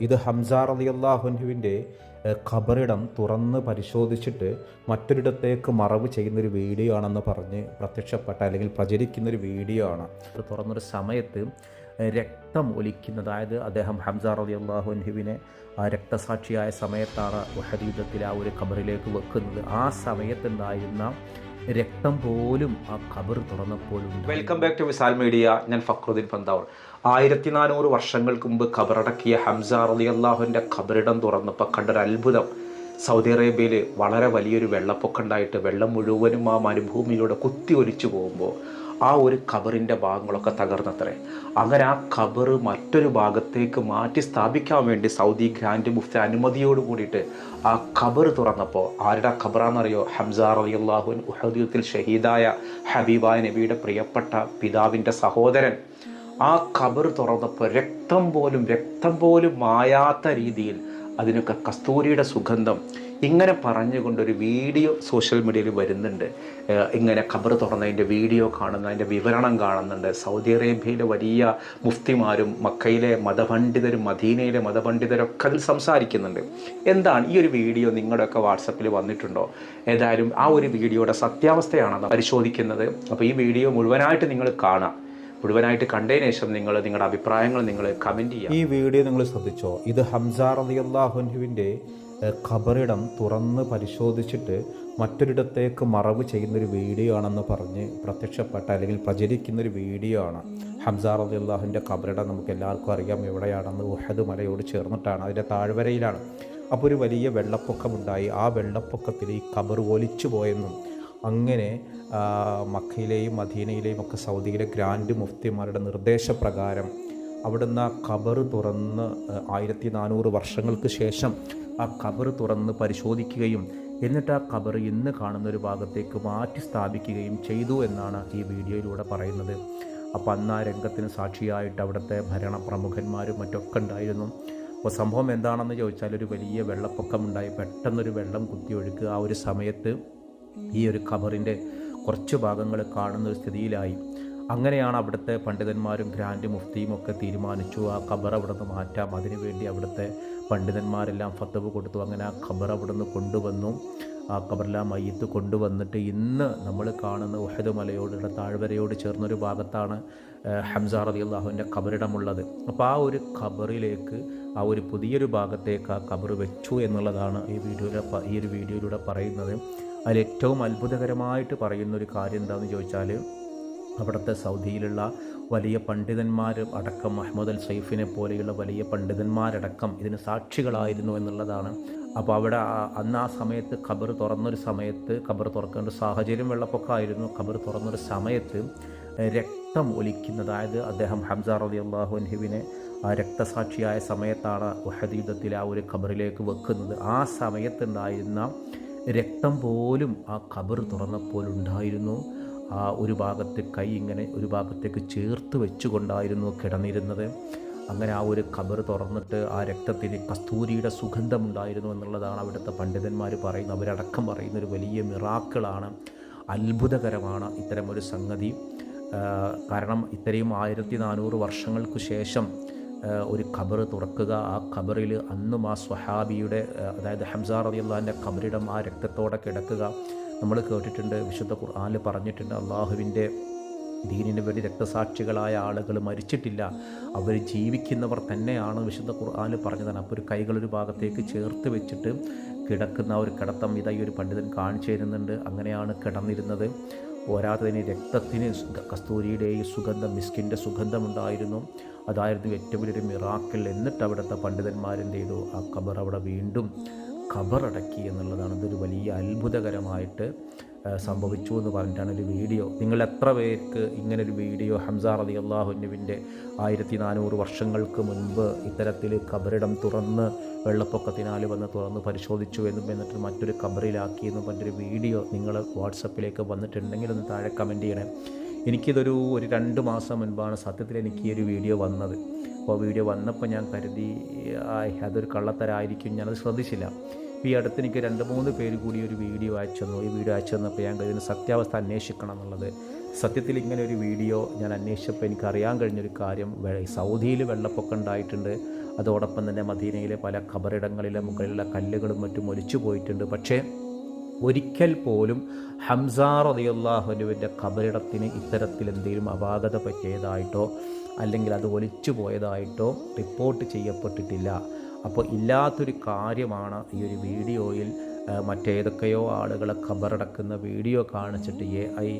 ഇത് അലി അള്ളാഹുനുവിന്റെ ഖബറിടം തുറന്ന് പരിശോധിച്ചിട്ട് മറ്റൊരിടത്തേക്ക് മറവ് ചെയ്യുന്നൊരു വീഡിയോ ആണെന്ന് പറഞ്ഞ് പ്രത്യക്ഷപ്പെട്ട അല്ലെങ്കിൽ പ്രചരിക്കുന്നൊരു വീഡിയോ ആണ് അത് തുറന്നൊരു സമയത്ത് രക്തം ഒലിക്കുന്ന അതായത് അദ്ദേഹം ഹംസാർ അലി അള്ളാഹുൻഹുവിനെ ആ രക്തസാക്ഷിയായ സമയത്താണ് യുദ്ധത്തിൽ ആ ഒരു ഖബറിലേക്ക് വെക്കുന്നത്. ആ സമയത്തുണ്ടായിരുന്ന രക്തം പോലും ആ ഖബർ തുറന്നപ്പോഴും welcome back to Visal media ഞാൻ ഫക്രുദ്ദീൻ പന്താവർ. ആയിരത്തി നാനൂറ് വർഷങ്ങൾക്ക് മുമ്പ് ഖബറടക്കിയ ഹംസ അലി അള്ളാഹുവിന്റെ ഖബറിടം തുറന്നപ്പോൾ കണ്ടൊരു അത്ഭുതം. സൗദി അറേബ്യയിൽ വളരെ വലിയൊരു വെള്ളപ്പൊക്കം ഉണ്ടായിട്ട് വെള്ളം മുഴുവനും ആ മരുഭൂമിയിലൂടെ കുത്തി ഒലിച്ചു പോകുമ്പോൾ ആ ഒരു കബറിന്റെ ഭാഗങ്ങളൊക്കെ തകർന്നത്രേ. അങ്ങനെ ആ ഖബർ മറ്റൊരു ഭാഗത്തേക്ക് മാറ്റി സ്ഥാപിക്കാൻ വേണ്ടി സൗദി ഗ്രാൻഡ് മുഫ്തി അനുമതിയോട് കൂടിയിട്ട് ആ ഖബർ തുറന്നപ്പോൾ ആരുടെ ഖബറാണെന്നറിയോ ഹംസാർ അലി അള്ളാഹുൻ ഉഹദീത്തിൽ ഷഹീദായ ഹബീബായ നബിയുടെ പ്രിയപ്പെട്ട പിതാവിന്റെ സഹോദരൻ. ആ ഖബർ തുറന്നപ്പോൾ രക്തം പോലും രക്തം പോലും മായാത്ത രീതിയിൽ അതിനൊക്കെ കസ്തൂരിയുടെ സുഗന്ധം ഇങ്ങനെ പറഞ്ഞുകൊണ്ടൊരു വീഡിയോ സോഷ്യൽ മീഡിയയിൽ വരുന്നുണ്ട്. ഇങ്ങനെ ഖബർ തുറന്നതിന്റെ വീഡിയോ കാണുന്ന അതിന്റെ വിവരണം കാണുന്നുണ്ട്. സൗദി അറേബ്യയിലെ വലിയ മുഫ്തിമാരും മക്കയിലെ മതപണ്ഡിതരും മദീനയിലെ മതപണ്ഡിതരൊക്കെ അതിൽ സംസാരിക്കുന്നുണ്ട്. എന്താണ് ഈ ഒരു വീഡിയോ നിങ്ങളുടെയൊക്കെ വാട്സപ്പിൽ വന്നിട്ടുണ്ടോ? ഏതായാലും ആ ഒരു വീഡിയോയുടെ സത്യാവസ്ഥയാണ് പരിശോധിക്കുന്നത്. അപ്പോൾ ഈ വീഡിയോ മുഴുവനായിട്ട് നിങ്ങൾ കാണാം മുഴുവനായിട്ട് കണ്ടതിന് ശേഷം നിങ്ങൾ നിങ്ങളുടെ അഭിപ്രായങ്ങൾ നിങ്ങൾ കമന്റ് ചെയ്യുക. ഈ വീഡിയോ നിങ്ങൾ ശ്രദ്ധിച്ചോ? ഇത് ഹംസാർ അലി അള്ളാഹുനുവിന്റെ ഖബറിടം തുറന്ന് പരിശോധിച്ചിട്ട് മറ്റൊരിടത്തേക്ക് മറവ് ചെയ്യുന്നൊരു വീഡിയോ ആണെന്ന് പറഞ്ഞ് പ്രത്യക്ഷപ്പെട്ട അല്ലെങ്കിൽ പ്രചരിക്കുന്നൊരു വീഡിയോ ആണ്. ഹംസാർ അലി അള്ളാഹുവിന്റെ ഖബറിടം നമുക്ക് എല്ലാവർക്കും അറിയാം എവിടെയാണെന്ന്. ഉഹദ് മലയോട് ചേർന്നിട്ടാണ്. അതിന്റെ താഴ്വരയിലാണ്. അപ്പോൾ ഒരു വലിയ വെള്ളപ്പൊക്കമുണ്ടായി. ആ വെള്ളപ്പൊക്കത്തിൽ ഈ ഖബർ ഒലിച്ചു പോയെന്നും അങ്ങനെ മക്കയിലെയും മദീനയിലെയും ഒക്കെ സൗദിയിലെ ഗ്രാൻഡ് മുഫ്തിമാരുടെ നിർദ്ദേശപ്രകാരം അവിടുന്ന് ആ ഖബർ തുറന്ന് ആയിരത്തി നാനൂറ് വർഷങ്ങൾക്ക് ശേഷം ആ ഖബർ തുറന്ന് പരിശോധിക്കുകയും എന്നിട്ട് ആ ഖബർ ഇന്ന് കാണുന്ന ഒരു ഭാഗത്തേക്ക് മാറ്റി സ്ഥാപിക്കുകയും ചെയ്തു എന്നാണ് ഈ വീഡിയോയിലൂടെ പറയുന്നത്. അപ്പോൾ അന്ന് ആ രംഗത്തിന് സാക്ഷിയായിട്ട് അവിടുത്തെ ഭരണ പ്രമുഖന്മാരും മറ്റൊക്കെ ഉണ്ടായിരുന്നു. അപ്പോൾ സംഭവം എന്താണെന്ന് ചോദിച്ചാൽ ഒരു വലിയ വെള്ളപ്പൊക്കമുണ്ടായി. പെട്ടെന്നൊരു വെള്ളം കുത്തിയൊഴുക്കുക ആ ഒരു സമയത്ത് ഈ ഒരു ഖബറിന്റെ കുറച്ച് ഭാഗങ്ങൾ കാണുന്ന ഒരു സ്ഥിതിയിലായി. അങ്ങനെയാണ് അവിടുത്തെ പണ്ഡിതന്മാരും ഗ്രാൻഡ് മുഫ്തിയും ഒക്കെ തീരുമാനിച്ചു. ആ ഖബർ അവിടെ നിന്ന് മാറ്റാം അതിനുവേണ്ടി അവിടുത്തെ പണ്ഡിതന്മാരെല്ലാം ഫത്തവ് കൊടുത്തു. അങ്ങനെ ആ ഖബർ അവിടെ നിന്ന് കൊണ്ടുവന്നു. ആ ഖബറിലാ മയ്യത്ത് കൊണ്ടുവന്നിട്ട് ഇന്ന് നമ്മൾ കാണുന്ന ഉഹദ് മലയോടുള്ള താഴ്വരയോട് ചേർന്നൊരു ഭാഗത്താണ് ഹംസാർ അലി അള്ളാഹുവിന്റെ ഖബറിടമുള്ളത്. അപ്പോൾ ആ ഒരു ഖബറിലേക്ക് ആ ഒരു പുതിയൊരു ഭാഗത്തേക്ക് ആ ഖബർ വെച്ചു എന്നുള്ളതാണ് ഈ വീഡിയോയിലെ ഈ ഒരു വീഡിയോയിലൂടെ പറയുന്നത്. അതിൽ ഏറ്റവും അത്ഭുതകരമായിട്ട് പറയുന്ന ഒരു കാര്യം എന്താണെന്ന് ചോദിച്ചാൽ അവിടുത്തെ സൗദിയിലുള്ള വലിയ പണ്ഡിതന്മാർ അടക്കം അഹമ്മദ് അൽ സൈഫിനെ പോലെയുള്ള വലിയ പണ്ഡിതന്മാരടക്കം ഇതിന് സാക്ഷികളായിരുന്നു എന്നുള്ളതാണ്. അപ്പോൾ അവിടെ അന്ന് ആ സമയത്ത് ഖബർ തുറന്നൊരു സമയത്ത് ഖബർ തുറക്കേണ്ട സാഹചര്യം വെള്ളപ്പൊക്കമായിരുന്നു. ഖബർ തുറന്നൊരു സമയത്ത് രക്തം ഒലിക്കുന്ന അതായത് അദ്ദേഹം ഹംസാർ അലി അള്ളാഹുൻഹുവിനെ ആ രക്തസാക്ഷിയായ സമയത്താണ് വഹദീദത്തിൽ ആ ഒരു ഖബറിലേക്ക് വെക്കുന്നത്. ആ സമയത്തുണ്ടായിരുന്ന രക്തം പോലും ആ ഖബർ തുറന്നപ്പോൾ ഉണ്ടായിരുന്നു ആ ഒരു ഭാഗത്തെ കൈ ഇങ്ങനെ ഒരു ഭാഗത്തേക്ക് ചേർത്ത് വെച്ചുകൊണ്ടായിരുന്നു കിടന്നിരുന്നത്. അങ്ങനെ ആ ഒരു കബർ തുറന്നിട്ട് ആ രക്തത്തിന് കസ്തൂരിയുടെ സുഗന്ധമുണ്ടായിരുന്നു എന്നുള്ളതാണ് അവിടുത്തെ പണ്ഡിതന്മാർ പറയുന്നത്. അവരടക്കം പറയുന്ന ഒരു വലിയ മിറാക്കിളാണ്. അത്ഭുതകരമാണ് ഇത്തരമൊരു സംഗതി. കാരണം ഇത്രയും ആയിരത്തി നാനൂറ് വർഷങ്ങൾക്ക് ശേഷം ഒരു ഖബർ തുറക്കുക. ആ ഖബറിൽ അന്നും ആ സ്വഹാബിയുടെ അതായത് ഹംസാർ അലിയുള്ളാന്റെ ഖബറിടം ആ രക്തത്തോടെ കിടക്കുക. നമ്മൾ കേട്ടിട്ടുണ്ട് വിശുദ്ധ ഖുർആാനിൽ പറഞ്ഞിട്ടുണ്ട് അള്ളാഹുവിന്റെ ദീനിന് വേണ്ടി രക്തസാക്ഷികളായ ആളുകൾ മരിച്ചിട്ടില്ല. അവർ ജീവിക്കുന്നവർ തന്നെയാണ് വിശുദ്ധ ഖുർആാനിൽ പറഞ്ഞതാണ്. അപ്പോൾ ഒരു കൈകളൊരു ഭാഗത്തേക്ക് ചേർത്ത് വെച്ചിട്ട് കിടക്കുന്ന ഒരു കിടത്തം ഇതായി ഒരു പണ്ഡിതൻ കാണിച്ചു തരുന്നുണ്ട്. അങ്ങനെയാണ് കിടന്നിരുന്നത്. പോരാത്തതിന് രക്തത്തിന് കസ്തൂരിയുടെയും സുഗന്ധം മിസ്കിന്റെ സുഗന്ധമുണ്ടായിരുന്നു. അതായിരുന്നു ഏറ്റവും വലിയൊരു മിറാക്കിൾ എന്നിട്ട് അവിടുത്തെ പണ്ഡിതന്മാരെന്ത് ചെയ്തു? ആ ഖബർ അവിടെ വീണ്ടും ഖബറടക്കി എന്നുള്ളതാണ്. ഇതൊരു വലിയ അത്ഭുതകരമായിട്ട് സംഭവിച്ചു എന്ന് പറഞ്ഞിട്ടാണ് ഒരു വീഡിയോ. നിങ്ങൾ എത്ര പേർക്ക് ഇങ്ങനൊരു വീഡിയോ ഹംസാർ അലി അള്ളാഹുനുവിന്റെ ആയിരത്തി നാനൂറ് വർഷങ്ങൾക്ക് മുൻപ് ഇത്തരത്തിൽ കബറിടം തുറന്ന് വെള്ളപ്പൊക്കത്തിനാൽ വന്ന് തുറന്ന് പരിശോധിച്ചു എന്നും എന്നിട്ട് മറ്റൊരു കബറിലാക്കി എന്നും പറഞ്ഞൊരു വീഡിയോ നിങ്ങൾ വാട്സപ്പിലേക്ക് വന്നിട്ടുണ്ടെങ്കിൽ ഒന്ന് താഴെ കമന്റ് ചെയ്യണേ. എനിക്കിതൊരു ഒരു രണ്ട് മാസം മുൻപാണ് സത്യത്തിൽ എനിക്ക് ഈ ഒരു വീഡിയോ വന്നത്. അപ്പോൾ വീഡിയോ വന്നപ്പോൾ ഞാൻ കരുതി അതൊരു കള്ളത്തരായിരിക്കും. ഞാനത് ശ്രദ്ധിച്ചില്ല. ഈ അടുത്ത് എനിക്ക് രണ്ട് മൂന്ന് പേര് കൂടി ഒരു വീഡിയോ അയച്ചു ഈ വീഡിയോ അയച്ചു തന്നപ്പോൾ ഞാൻ ഇതിന് സത്യാവസ്ഥ അന്വേഷിക്കണം എന്നുള്ളത്. സത്യത്തിൽ ഇങ്ങനെ ഒരു വീഡിയോ ഞാൻ അന്വേഷിച്ചപ്പോൾ എനിക്ക് അറിയാൻ കഴിഞ്ഞൊരു കാര്യം സൗദിയിൽ വെള്ളപ്പൊക്കം ഉണ്ടായിട്ടുണ്ട്. അതോടൊപ്പം തന്നെ മദീനയിലെ പല ഖബറിടങ്ങളിലെ മുകളിലുള്ള കല്ലുകളും മറ്റും ഒലിച്ചു പോയിട്ടുണ്ട്. പക്ഷേ ഒരിക്കൽ പോലും ഹംസാർ റളിയല്ലാഹുവിന്റെ ഖബറിടത്തിന് ഇത്തരത്തിൽ എന്തെങ്കിലും അപാകത പറ്റിയതായിട്ടോ അല്ലെങ്കിൽ അത് ഒലിച്ചു പോയതായിട്ടോ റിപ്പോർട്ട് ചെയ്യപ്പെട്ടിട്ടില്ല. അപ്പോൾ ഇല്ലാത്തൊരു കാര്യമാണ് ഈ ഒരു വീഡിയോയിൽ മറ്റേതൊക്കെയോ ആളുകളെ ഖബറടക്കുന്ന വീഡിയോ കാണിച്ചിട്ട് എ ഐ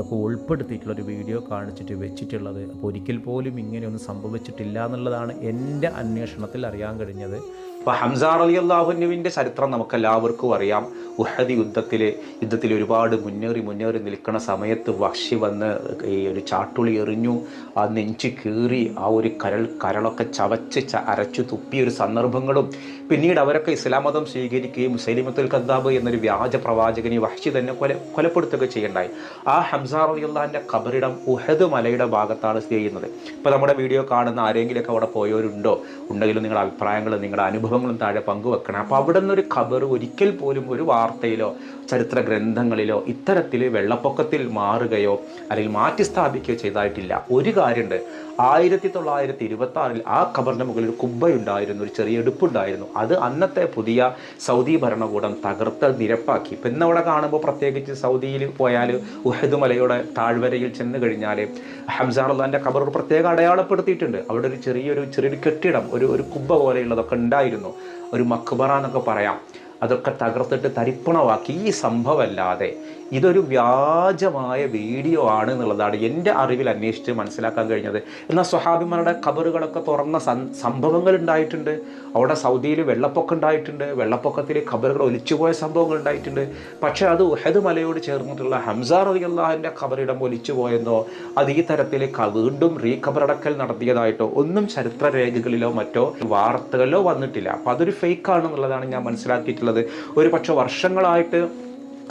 ഒക്കെ ഉൾപ്പെടുത്തിയിട്ടുള്ളൊരു വീഡിയോ കാണിച്ചിട്ട് വെച്ചിട്ടുള്ളത്. അപ്പോൾ ഒരിക്കൽ പോലും ഇങ്ങനെയൊന്നും സംഭവിച്ചിട്ടില്ല എന്നുള്ളതാണ് എന്റെ അന്വേഷണത്തിൽ അറിയാൻ കഴിഞ്ഞത്. അപ്പൊ ഹംസാർ അലി അള്ളാഹുനുവിന്റെ ചരിത്രം നമുക്ക് എല്ലാവർക്കും അറിയാം. ഉഹദ് യുദ്ധത്തിൽ യുദ്ധത്തിൽ ഒരുപാട് മുന്നേറി മുന്നേറി നിൽക്കുന്ന സമയത്ത് വക്ഷി വന്ന് ഈ ഒരു ചാട്ടുളി എറിഞ്ഞു. ആ നെഞ്ച് കീറി ആ ഒരു കരൾ കരളൊക്കെ ചവച്ച് അരച്ചു തുപ്പിയ ഒരു സന്ദർഭങ്ങളും പിന്നീട് അവരൊക്കെ ഇസ്ലാം മതം സ്വീകരിക്കുകയും മുസൈലിമത്തുൽ കദ്ദാബ് എന്നൊരു വ്യാജ പ്രവാചകനെ വഹിച്ച് തന്നെ കൊല കൊലപ്പെടുത്തുകയൊക്കെ ചെയ്യണ്ടായി. ആ ഹംസാർ അലി ഖബറിടം ഉഹദ് മലയുടെ ഭാഗത്താണ് സ്ഥിതി ചെയ്യുന്നത്. ഇപ്പോൾ നമ്മുടെ വീഡിയോ കാണുന്ന ആരെങ്കിലുമൊക്കെ അവിടെ പോയവരുണ്ടോ? ഉണ്ടെങ്കിലും നിങ്ങളുടെ അഭിപ്രായങ്ങളും നിങ്ങളുടെ അനുഭവങ്ങളും താഴെ പങ്കുവെക്കണം. അപ്പോൾ അവിടെ നിന്നൊരു ഖബർ ഒരിക്കൽ പോലും ഒരു വാർത്തയിലോ ചരിത്ര ഗ്രന്ഥങ്ങളിലോ ഇത്തരത്തിൽ വെള്ളപ്പൊക്കത്തിൽ മാറുകയോ അല്ലെങ്കിൽ മാറ്റി സ്ഥാപിക്കുകയോ ഒരു കാര്യമുണ്ട് ആയിരത്തി തൊള്ളായിരത്തി ഇരുപത്തി ആറിൽ ആ ഖബറിന്റെ മുകളിൽ ഒരു കുബ്ബയുണ്ടായിരുന്നു ഒരു ചെറിയ എടുപ്പുണ്ടായിരുന്നു. അത് അന്നത്തെ പുതിയ സൗദി ഭരണകൂടം തകർത്ത് നിരപ്പാക്കി. ഇപ്പം ഇന്ന് അവിടെ കാണുമ്പോൾ പ്രത്യേകിച്ച് സൗദിയിൽ പോയാൽ ഉഹദ് മലയുടെ താഴ്വരയിൽ ചെന്ന് കഴിഞ്ഞാൽ അള്ളാന്റെ ഖബർ പ്രത്യേകം അടയാളപ്പെടുത്തിയിട്ടുണ്ട്. അവിടെ ഒരു ചെറിയൊരു ചെറിയൊരു കെട്ടിടം ഒരു ഒരു കുബ്ബ പോലെയുള്ളതൊക്കെ ഉണ്ടായിരുന്നു. ഒരു മക്ബറ എന്നൊക്കെ പറയാം. അതൊക്കെ തകർത്തിട്ട് തരിപ്പണമാക്കി ഈ സംഭവമല്ലാതെ ഇതൊരു വ്യാജമായ വീഡിയോ ആണ് എന്നുള്ളതാണ് എന്റെ അറിവിൽ അന്വേഷിച്ച് മനസ്സിലാക്കാൻ കഴിഞ്ഞത്. എന്നാൽ സ്വഹാബിമാരുടെ ഖബറുകളൊക്കെ തുറന്ന സംഭവങ്ങൾ ഉണ്ടായിട്ടുണ്ട് അവിടെ സൗദിയിൽ വെള്ളപ്പൊക്കം ഉണ്ടായിട്ടുണ്ട്. വെള്ളപ്പൊക്കത്തിൽ ഖബറുകൾ ഒലിച്ചുപോയ സംഭവങ്ങൾ ഉണ്ടായിട്ടുണ്ട്. പക്ഷേ അത് ഉഹദ് മലയോട് ചേർന്നിട്ടുള്ള ഹംസാർ അലി അള്ളാഹിന്റെ ഖബറിടം ഒലിച്ചുപോയെന്നോ അത് ഈ തരത്തിൽ വീണ്ടും റീ ഖബറടക്കൽ നടത്തിയതായിട്ടോ ഒന്നും ചരിത്രരേഖകളിലോ മറ്റോ വാർത്തകളിലോ വന്നിട്ടില്ല. അപ്പോൾ അതൊരു ഫേക്ക് ആണെന്നുള്ളതാണ് ഞാൻ മനസ്സിലാക്കിയിട്ടുള്ളത്. ഒരു പക്ഷെ വർഷങ്ങളായിട്ട്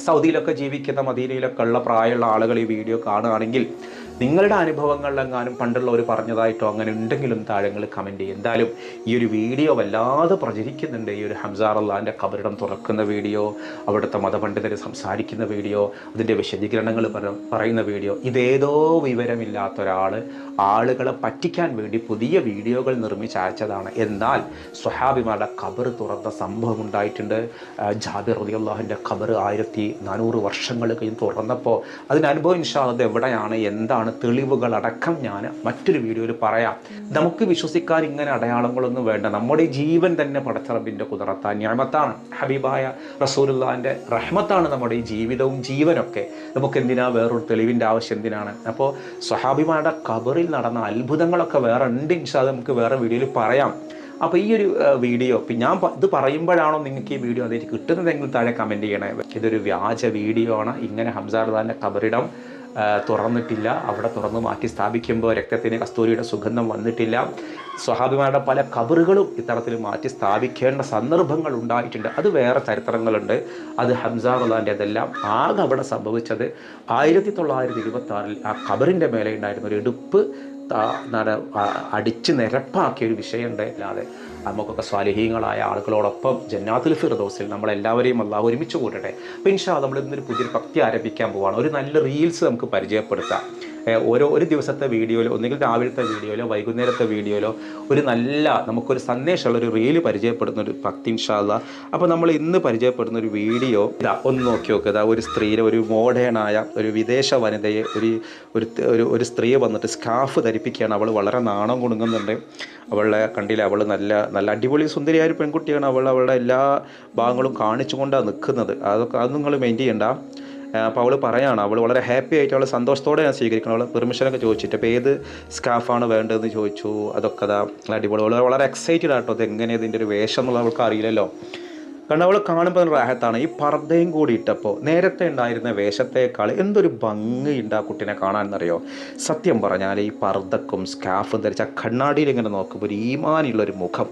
സൗദിയിലൊക്കെ ജീവിക്കുന്ന മദീനയിലൊക്കെ ഉള്ള പ്രായമുള്ള ആളുകൾ ഈ വീഡിയോ കാണുകയാണെങ്കിൽ നിങ്ങളുടെ അനുഭവങ്ങളിലെങ്ങാനും പണ്ടുള്ളവർ പറഞ്ഞതായിട്ടോ അങ്ങനെ ഉണ്ടെങ്കിലും താഴങ്ങൾ കമന്റ് ചെയ്യും എന്തായാലും ഈ ഒരു വീഡിയോ വല്ലാതെ പ്രചരിക്കുന്നുണ്ട്. ഈ ഒരു ഹംസാർ അള്ളാഹിന്റെ കബറിടം തുറക്കുന്ന വീഡിയോ അവിടുത്തെ മതപണ്ഡിതർ സംസാരിക്കുന്ന വീഡിയോ അതിന്റെ വിശദീകരണങ്ങൾ പറയുന്ന വീഡിയോ ഇതേതോ വിവരമില്ലാത്ത ഒരാൾ ആളുകളെ പറ്റിക്കാൻ വേണ്ടി പുതിയ വീഡിയോകൾ നിർമ്മിച്ച് അയച്ചതാണ് എന്നാൽ സ്വഹാബിമാരുടെ ഖബർ തുറന്ന സംഭവം ഉണ്ടായിട്ടുണ്ട്. ജാബിർ അലി അള്ളാഹിന്റെ ഖബർ ആയിരത്തി നാനൂറ് വർഷങ്ങൾ കഴിഞ്ഞ് തുറന്നപ്പോൾ അതിനനുഭവം അനുഭവം ഇൻഷാള്ളത് എവിടെയാണ് എന്താണ് തെളിവുകൾ അടക്കം ഞാൻ മറ്റൊരു വീഡിയോയിൽ പറയാം. നമുക്ക് വിശ്വസിക്കാൻ ഇങ്ങനെ അടയാളങ്ങളൊന്നും വേണ്ട. നമ്മുടെ ജീവൻ തന്നെ പടച്ചറബിന്റെ കുതിർത്താൻ ഞാമത്താണ്. ഹബീബായ റസൂലുള്ളാഹിന്റെ റഹ്മത്താണ് നമ്മുടെ ഈ ജീവിതവും ജീവനൊക്കെ. നമുക്ക് എന്തിനാ വേറൊരു തെളിവിന്റെ ആവശ്യം? എന്തിനാണ്? അപ്പോൾ സ്വഹാബിമാരുടെ ഖബറിൽ നടന്ന അത്ഭുതങ്ങളൊക്കെ വേറെ ഉണ്ട് ഇൻഷാ അത് നമുക്ക് വേറെ വീഡിയോയിൽ പറയാം. അപ്പോൾ ഈ ഒരു വീഡിയോ ഞാൻ ഇത് പറയുമ്പോഴാണോ നിങ്ങൾക്ക് ഈ വീഡിയോ അതായത് കിട്ടുന്നതെങ്കിൽ താഴെ കമന്റ് ചെയ്യണേ. ഇതൊരു വ്യാജ വീഡിയോ ആണ്. ഇങ്ങനെ ഹംസാർദാന്റെ കബറിടം തുറന്നിട്ടില്ല. അവിടെ തുറന്ന് മാറ്റി സ്ഥാപിക്കുമ്പോൾ രക്തത്തിന് കസ്തൂരിയുടെ സുഗന്ധം വന്നിട്ടില്ല. സ്വഹാബിമാരുടെ പല കബറുകളും ഇത്തരത്തിൽ മാറ്റി സ്ഥാപിക്കേണ്ട സന്ദർഭങ്ങൾ ഉണ്ടായിട്ടുണ്ട്. അത് വേറെ ചരിത്രങ്ങളുണ്ട്. അത് അതെല്ലാം ആകെ അവിടെ സംഭവിച്ചത് ആയിരത്തി തൊള്ളായിരത്തി ഇരുപത്തി ആ കബറിന്റെ മേലെ ഉണ്ടായിരുന്ന ഒരു എടുപ്പ് അ- അടിച്ച് നിരപ്പാക്കിയ ഒരു വിഷയമുണ്ട് അല്ലാതെ നമുക്കൊക്കെ സ്വാലിഹീങ്ങളായ ആളുകളോടൊപ്പം ജന്നാത്തുൽ ഫിർദോസിൽ നമ്മളെല്ലാവരെയും അള്ളാഹു ഒരുമിച്ച് കൂട്ടട്ടെ. അപ്പോൾ ഇൻഷാ നമ്മൾ ഇന്നൊരു പുതിയൊരു ഭക്തി ആരംഭിക്കാൻ പോവാണ്. ഒരു നല്ല റീൽസ് നമുക്ക് പരിചയപ്പെടുത്താം. ഓരോ ഒരു ദിവസത്തെ വീഡിയോയിലോ ഒന്നുകിൽ രാവിലത്തെ വീഡിയോയിലോ വൈകുന്നേരത്തെ വീഡിയോയിലോ ഒരു നല്ല നമുക്കൊരു സന്ദേശമുള്ള ഒരു റീൽ പരിചയപ്പെടുന്ന ഒരു ഭക്തി ഇൻഷാല്ല അപ്പോൾ നമ്മൾ ഇന്ന് പരിചയപ്പെടുന്ന ഒരു വീഡിയോ ഇതാ ഒന്ന് നോക്കി നോക്കുക ഇതാ ഒരു സ്ത്രീയിലെ ഒരു മോഡേണായ ഒരു വിദേശ വനിതയെ ഒരു ഒരു ഒരു സ്ത്രീ വന്നിട്ട് സ്കാഫ് ധരിപ്പിക്കുകയാണ്. അവൾ വളരെ നാണം കൊടുങ്ങുന്നുണ്ട് അവളെ കണ്ടില്ല അവൾ നല്ല നല്ല അടിപൊളി സുന്ദരിയായ ഒരു പെൺകുട്ടിയാണ്. അവൾ അവളുടെ എല്ലാ ഭാഗങ്ങളും കാണിച്ചുകൊണ്ടാണ് നിൽക്കുന്നത്. അതൊക്കെ അത് നിങ്ങൾ മെയിന്റ് ചെയ്യണ്ട. അപ്പോൾ അവൾ പറയാണ് അവൾ വളരെ ഹാപ്പി ആയിട്ട് അവൾ സന്തോഷത്തോടെ ഞാൻ സ്വീകരിക്കണം. അവൾ പെർമിഷനൊക്കെ ചോദിച്ചിട്ട് അപ്പോൾ ഏത് സ്കാഫാണ് വേണ്ടതെന്ന് ചോദിച്ചു അതൊക്കെ അതാ അടിപൊളി. അവൾ വളരെ എക്സൈറ്റഡ് ആട്ടോ അത് എങ്ങനെ ഇതിന്റെ ഒരു വേഷം എന്നുള്ളത് അവൾക്ക് അറിയില്ലല്ലോ. കാരണം അവൾ കാണുമ്പോൾ റാഹത്താണ് ഈ പർദ്ദയും കൂടി ഇട്ടപ്പോൾ നേരത്തെ ഉണ്ടായിരുന്ന വേഷത്തേക്കാൾ എന്തൊരു ഭംഗിയുണ്ട് ആ കുട്ടീനെ കാണാനെന്നറിയോ? സത്യം പറഞ്ഞാൽ ഈ പർദ്ദക്കും സ്കാഫും ധരിച്ച കണ്ണാടിയിൽ ഇങ്ങനെ നോക്കുമ്പോൾ ഒരു ഈമാനുള്ളൊരു മുഖം.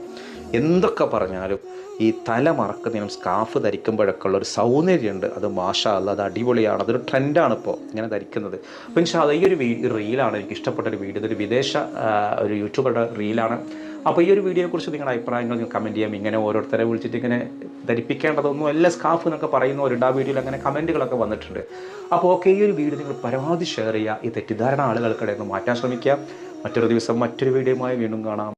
എന്തൊക്കെ പറഞ്ഞാലും ഈ തല മറക്കുന്നതിനും സ്കാഫ് ധരിക്കുമ്പോഴൊക്കെ ഉള്ള ഒരു സൗന്ദര്യമുണ്ട്. അത് മാഷ അല്ല അത് അടിപൊളിയാണ് അതൊരു ട്രെൻഡാണ് ഇപ്പോൾ ഇങ്ങനെ ധരിക്കുന്നത്. അപ്പം ഇൻഷാ ഈ ഒരു റീലാണ് എനിക്ക് ഇഷ്ടപ്പെട്ട ഒരു വീഡിയോ ഇതൊരു വിദേശ ഒരു യൂട്യൂബറുടെ റീലാണ്. അപ്പോൾ ഈ ഒരു വീഡിയോയെക്കുറിച്ച് നിങ്ങളുടെ അഭിപ്രായങ്ങൾ നിങ്ങൾ കമന്റ് ചെയ്യാം. ഇങ്ങനെ ഓരോരുത്തരെ വിളിച്ചിട്ട് ഇങ്ങനെ ധരിപ്പിക്കേണ്ടതൊന്നും അല്ല സ്കാഫ് എന്നൊക്കെ പറയുന്നവരുണ്ട്. ആ വീഡിയോയിൽ അങ്ങനെ കമന്റുകളൊക്കെ വന്നിട്ടുണ്ട്. അപ്പോൾ ഓക്കെ ഈ ഒരു വീഡിയോ നിങ്ങൾ പരമാവധി ഷെയർ ചെയ്യുക. ഈ തെറ്റിദ്ധാരണ ആളുകൾക്കിടയിൽ നിന്ന് മാറ്റാൻ ശ്രമിക്കുക. മറ്റൊരു ദിവസം മറ്റൊരു വീഡിയോയുമായി വീണ്ടും കാണാം.